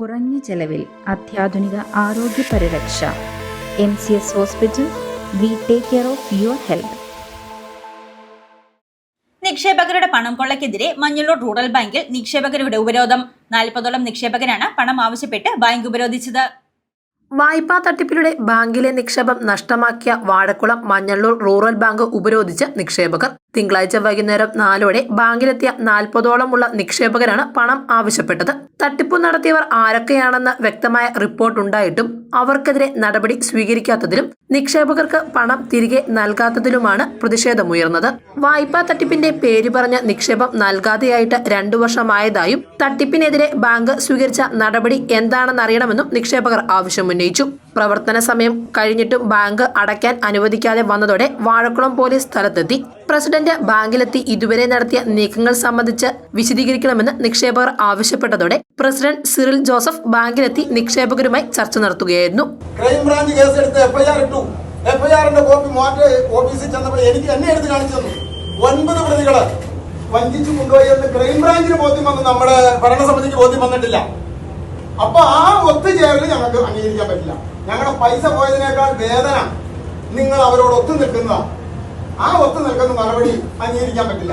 കുറഞ്ഞ ചെലവിൽ അത്യാധുനിക ആരോഗ്യ പരിരക്ഷ. M C S hospital we take care of your health. നിക്ഷേപകരുടെ പണം കൊള്ളയ്ക്കെതിരെ മഞ്ഞളൂർ റൂറൽ ബാങ്കിൽ നിക്ഷേപകരുടെ ഉപരോധം. നാൽപ്പതോളം നിക്ഷേപകരാണ് പണം ആവശ്യപ്പെട്ട് ബാങ്ക് ഉപരോധിച്ചത്. വായ്പാ തട്ടിപ്പിലൂടെ ബാങ്കിലെ നിക്ഷേപം നഷ്ടമാക്കിയ വാഴക്കുളം മഞ്ഞള്ളൂർ റൂറൽ ബാങ്ക് ഉപരോധിച്ച് നിക്ഷേപകർ. തിങ്കളാഴ്ച വൈകുന്നേരം നാലോടെ ബാങ്കിലെത്തിയ നാൽപ്പതോളമുള്ള നിക്ഷേപകരാണ് പണം ആവശ്യപ്പെട്ടത്. തട്ടിപ്പ് നടത്തിയവർ ആരൊക്കെയാണെന്ന് വ്യക്തമായ റിപ്പോർട്ട് ഉണ്ടായിട്ടും അവർക്കെതിരെ നടപടി സ്വീകരിക്കാത്തതിലും നിക്ഷേപകർക്ക് പണം തിരികെ നൽകാത്തതിലുമാണ് പ്രതിഷേധമുയർന്നത്. വായ്പാ തട്ടിപ്പിന്റെ പേര് പറഞ്ഞ നിക്ഷേപം നൽകാതെയായിട്ട് രണ്ടു വർഷമായതായും തട്ടിപ്പിനെതിരെ ബാങ്ക് സ്വീകരിച്ച നടപടി എന്താണെന്നറിയണമെന്നും നിക്ഷേപകർ ആവശ്യമുന്നയിച്ചു. പ്രവർത്തന സമയം കഴിഞ്ഞിട്ടും ബാങ്ക് അടയ്ക്കാൻ അനുവദിക്കാതെ വന്നതോടെ വാഴക്കുളം പോലീസ് സ്ഥലത്തെത്തി. പ്രസിഡന്റ് ബാങ്കിലെത്തി ഇതുവരെ നടത്തിയ നീക്കങ്ങൾ സംബന്ധിച്ച് വിശദീകരിക്കണമെന്ന് നിക്ഷേപകർ ആവശ്യപ്പെട്ടതോടെ പ്രസിഡന്റ് സിറിൽ ജോസഫ് ബാങ്കിലെത്തി നിക്ഷേപകരുമായി ചർച്ച നടത്തുകയായിരുന്നു. എഫ്ഐആർ ഇട്ടു. എഫ്ഐആറിന്റെ കോപ്പി എനിക്ക് എടുത്ത് ഒൻപത് പ്രതികൾ വഞ്ചിച്ചു കൊണ്ടുപോയി എന്ന് ക്രൈംബ്രാഞ്ചിന് ബോധ്യം വന്നു. നമ്മുടെ ഭരണസമിതിക്ക് ബോധ്യം വന്നിട്ടില്ല. അപ്പൊ ആ ഒത്തുചേരൽ ഞങ്ങൾക്ക് അംഗീകരിക്കാൻ പറ്റില്ല. ഞങ്ങളുടെ പൈസ പോയതിനേക്കാൾ വേദന നിങ്ങൾ അവരോട് ഒത്തു നിൽക്കുന്ന ആ ഒത്തു നിൽക്കുന്ന മറുപടി അംഗീകരിക്കാൻ പറ്റില്ല?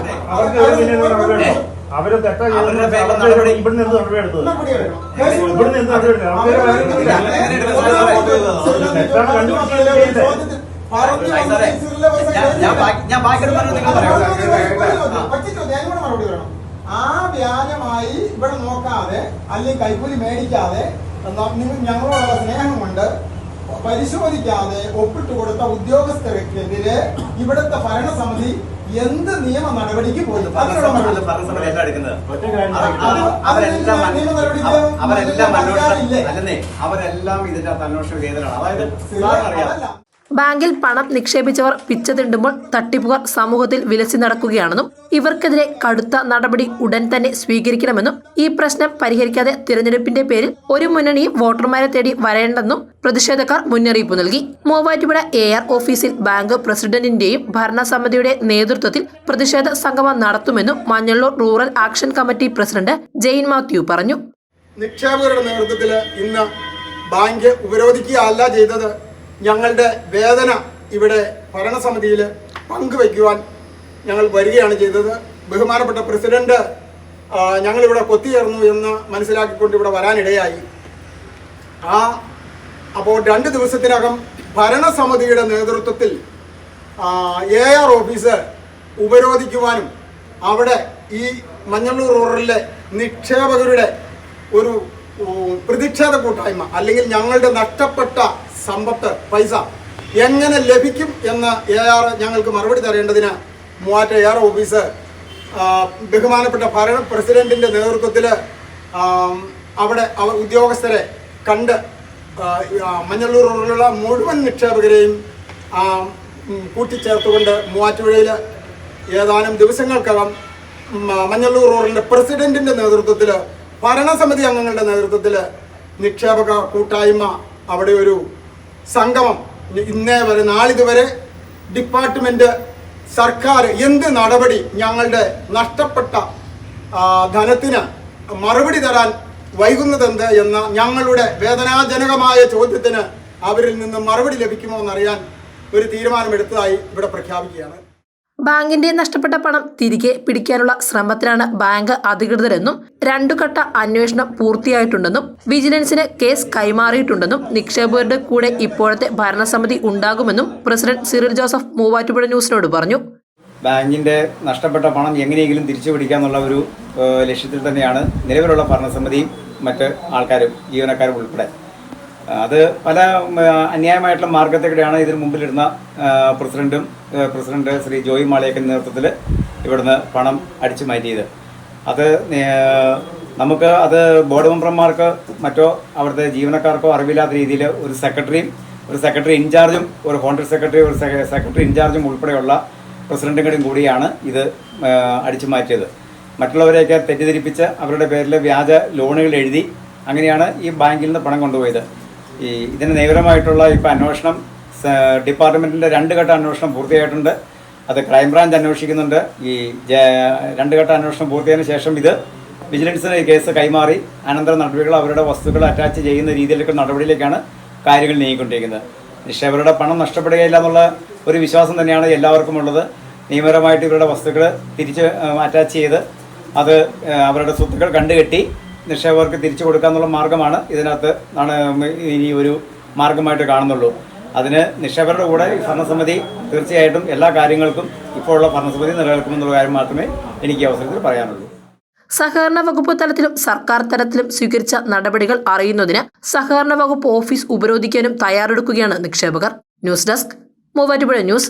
അവർ തെറ്റാണ് ഞാൻ- ബാക്കി- നിങ്ങൾ പറയൂ. പറ്റിച്ചോ, ഞാൻ കൂടെ മറുപടി പറയണം. ആ വ്യാജമായി ഇവിടെ നോക്കാതെ അല്ലെങ്കിൽ കൈക്കൂലി മേടിക്കാതെ ഞങ്ങളോടുള്ള സ്നേഹം കൊണ്ട് പരിശോധിക്കാതെ ഒപ്പിട്ട് കൊടുത്ത ഉദ്യോഗസ്ഥർക്കെതിരെ ഇവിടുത്തെ ഭരണസമിതി എന്ത് നിയമ നടപടിക്ക് പോയി അതിനുള്ള അവരെല്ലാം ഇതിന്റെ അന്വേഷണ കേന്ദ്രമാണ് അതായത്. ബാങ്കിൽ പണം നിക്ഷേപിച്ചവർ പിച്ച തിണ്ടുമ്പോൾ തട്ടിപ്പുകാർ സമൂഹത്തിൽ വിലസി നടക്കുകയാണെന്നും ഇവർക്കെതിരെ കടുത്ത നടപടി ഉടൻ തന്നെ സ്വീകരിക്കണമെന്നും ഈ പ്രശ്നം പരിഹരിക്കാതെ തിരഞ്ഞെടുപ്പിന്റെ പേരിൽ ഒരു മുന്നണിയും വോട്ടർമാരെ തേടി വരേണ്ടെന്നും പ്രതിഷേധക്കാർ മുന്നറിയിപ്പ് നൽകി. മൂവാറ്റുപുഴ എ ആർ ഓഫീസിൽ ബാങ്ക് പ്രസിഡന്റിന്റെയും ഭരണസമിതിയുടെ നേതൃത്വത്തിൽ പ്രതിഷേധ സംഗമം നടത്തുമെന്നും Manjalloor rural action committee president Jain Mathew പറഞ്ഞു. നിക്ഷേപകരുടെ നേതൃത്വത്തിൽ ഇന്ന് ബാങ്ക് ഉപരോധിക്കുകയല്ല ചെയ്തത്. ഞങ്ങളുടെ വേദന ഇവിടെ ഭരണസമിതിയിൽ പങ്കുവയ്ക്കുവാൻ ഞങ്ങൾ വരികയാണ് ചെയ്തത്. ബഹുമാനപ്പെട്ട പ്രസിഡന്റ് ഞങ്ങളിവിടെ കൊത്തിയേർന്നു എന്ന് മനസ്സിലാക്കിക്കൊണ്ട് ഇവിടെ വരാനിടയായി. ആ അപ്പോൾ രണ്ട് ദിവസത്തിനകം ഭരണസമിതിയുടെ നേതൃത്വത്തിൽ എ ആർ ഓഫീസ് ഉപരോധിക്കുവാനും അവിടെ ഈ മഞ്ഞള്ളൂർ റൂറലിലെ നിക്ഷേപകരുടെ ഒരു പ്രതിഷേധ കൂട്ടായ്മ അല്ലെങ്കിൽ ഞങ്ങളുടെ നഷ്ടപ്പെട്ട സമ്പത്ത് പൈസ എങ്ങനെ ലഭിക്കും എന്ന് എ ആർ ഞങ്ങൾക്ക് മറുപടി തരേണ്ടതിന് മൂവാറ്റ എ ആർ ഓഫീസ് ബഹുമാനപ്പെട്ട ഭരണ പ്രസിഡന്റിന്റെ നേതൃത്വത്തിൽ അവിടെ ഉദ്യോഗസ്ഥരെ കണ്ട് ആ, മുഴുവൻ നിക്ഷേപകരെയും കൂട്ടിച്ചേർത്തുകൊണ്ട് മൂവാറ്റുപുഴയിൽ ഏതാനും ദിവസങ്ങൾക്കകം മഞ്ഞള്ളൂർ റൂറിന്റെ പ്രസിഡന്റിന്റെ നേതൃത്വത്തിൽ ഭരണസമിതി അംഗങ്ങളുടെ നേതൃത്വത്തിൽ നിക്ഷേപക കൂട്ടായ്മ അവിടെ ഒരു സംഗമം. ഇന്നേ വരെ നാളിതുവരെ ഡിപ്പാർട്ട്മെന്റ് സർക്കാർ എന്ത് നടപടി ഞങ്ങളുടെ നഷ്ടപ്പെട്ട ധനത്തിന് മറുപടി തരാൻ വൈകുന്നതെന്ത് എന്ന ഞങ്ങളുടെ വേദനാജനകമായ ചോദ്യത്തിന് അവരിൽ നിന്ന് മറുപടി ലഭിക്കുമോ എന്നറിയാൻ ഒരു തീരുമാനമെടുത്തതായി ഇവിടെ പ്രഖ്യാപിക്കുകയാണ്. ബാങ്കിന്റെ നഷ്ടപ്പെട്ട പണം തിരികെ പിടിക്കാനുള്ള ശ്രമത്തിലാണ് ബാങ്ക് അധികൃതരെന്നും രണ്ടു ഘട്ട അന്വേഷണം പൂർത്തിയായിട്ടുണ്ടെന്നും വിജിലൻസിന് കേസ് കൈമാറിയിട്ടുണ്ടെന്നും നിക്ഷേപകരുടെ കൂടെ ഇപ്പോഴത്തെ ഭരണസമിതി ഉണ്ടാകുമെന്നും പ്രസിഡന്റ് സിറിൽ ജോസഫ് മൂവാറ്റുപുഴ ന്യൂസിനോട് പറഞ്ഞു. ബാങ്കിന്റെ നഷ്ടപ്പെട്ട പണം എങ്ങനെയെങ്കിലും തിരിച്ചു പിടിക്കാന്നുള്ള ഒരു ലക്ഷ്യത്തിൽ തന്നെയാണ് നിലവിലുള്ള ഭരണസമിതിയും മറ്റ് ആൾക്കാരും ജീവനക്കാരും ഉൾപ്പെടെ. അത് പല അന്യായമായിട്ടുള്ള മാർഗത്തിലൂടെയാണ് ഇതിന് മുമ്പിലിരുന്ന പ്രസിഡന്റും പ്രസിഡന്റ് ശ്രീ ജോയി മാളിയൊക്കെ നേതൃത്വത്തിൽ ഇവിടുന്ന് പണം അടിച്ചു മാറ്റിയത്. അത് നമുക്ക് അത് ബോർഡ് മെമ്പർമാർക്ക് മറ്റോ അവിടുത്തെ ജീവനക്കാർക്കോ അറിവില്ലാത്ത രീതിയിൽ ഒരു സെക്രട്ടറിയും ഒരു സെക്രട്ടറി ഇൻചാർജും ഒരു കോൺട്രാക്ട് സെക്രട്ടറി ഒരു സെക്രട്ടറി ഇൻചാർജും ഉൾപ്പെടെയുള്ള പ്രസിഡന്റും കൂടിയാണ് ഇത് അടിച്ചു മാറ്റിയത്. മറ്റുള്ളവരെയൊക്കെ തെറ്റിദ്ധരിപ്പിച്ച് അവരുടെ പേരിൽ വ്യാജ ലോണുകൾ എഴുതി അങ്ങനെയാണ് ഈ ബാങ്കിൽ നിന്ന് പണം കൊണ്ടുപോയത്. ഈ ഇതിന് നിയമപരമായിട്ടുള്ള ഇപ്പോൾ അന്വേഷണം ഡിപ്പാർട്ട്മെന്റിന്റെ രണ്ട് ഘട്ട അന്വേഷണം പൂർത്തിയായിട്ടുണ്ട്. അത് ക്രൈംബ്രാഞ്ച് അന്വേഷിക്കുന്നുണ്ട്. ഈ രണ്ട് ഘട്ട അന്വേഷണം പൂർത്തിയായതിനു ശേഷം ഇത് വിജിലൻസിന് കേസ് കൈമാറി. അനന്തര നടപടികൾ അവരുടെ വസ്തുക്കൾ അറ്റാച്ച് ചെയ്യുന്ന രീതിയിലേക്ക് നടപടിയിലേക്കാണ് കാര്യങ്ങൾ നീങ്ങിക്കൊണ്ടിരിക്കുന്നത്. നിക്ഷേപരുടെ പണം നഷ്ടപ്പെടുകയില്ല എന്നുള്ള ഒരു വിശ്വാസം തന്നെയാണ് എല്ലാവർക്കും ഉള്ളത്. നിയമപരമായിട്ട് ഇവരുടെ വസ്തുക്കൾ തിരിച്ച് അറ്റാച്ച് ചെയ്ത് അത് അവരുടെ സ്വത്തുക്കൾ കണ്ടുകെട്ടി നിക്ഷേപകർക്ക് തിരിച്ചു കൊടുക്കാന്നുള്ള മാർഗമാണ് ഇതിനകത്ത് ഇനി ഒരു മാർഗമായിട്ട് കാണുന്നുള്ളൂ. അതിന് നിക്ഷേപകരുടെ കൂടെ ഈ ഭരണസമിതി തീർച്ചയായിട്ടും എല്ലാ കാര്യങ്ങൾക്കും ഇപ്പോഴുള്ള ഭരണസമിതി നിലനിൽക്കുമെന്നുള്ള കാര്യം മാത്രമേ എനിക്ക് അവസരത്തിൽ പറയാനുള്ളൂ. സഹകരണ വകുപ്പ് തലത്തിലും സർക്കാർ തലത്തിലും സ്വീകരിച്ച നടപടികൾ അറിയുന്നതിന് സഹകരണ വകുപ്പ് ഓഫീസ് ഉപരോധിക്കാനും തയ്യാറെടുക്കുകയാണ് നിക്ഷേപകർ. News desk Muvattupuzha news.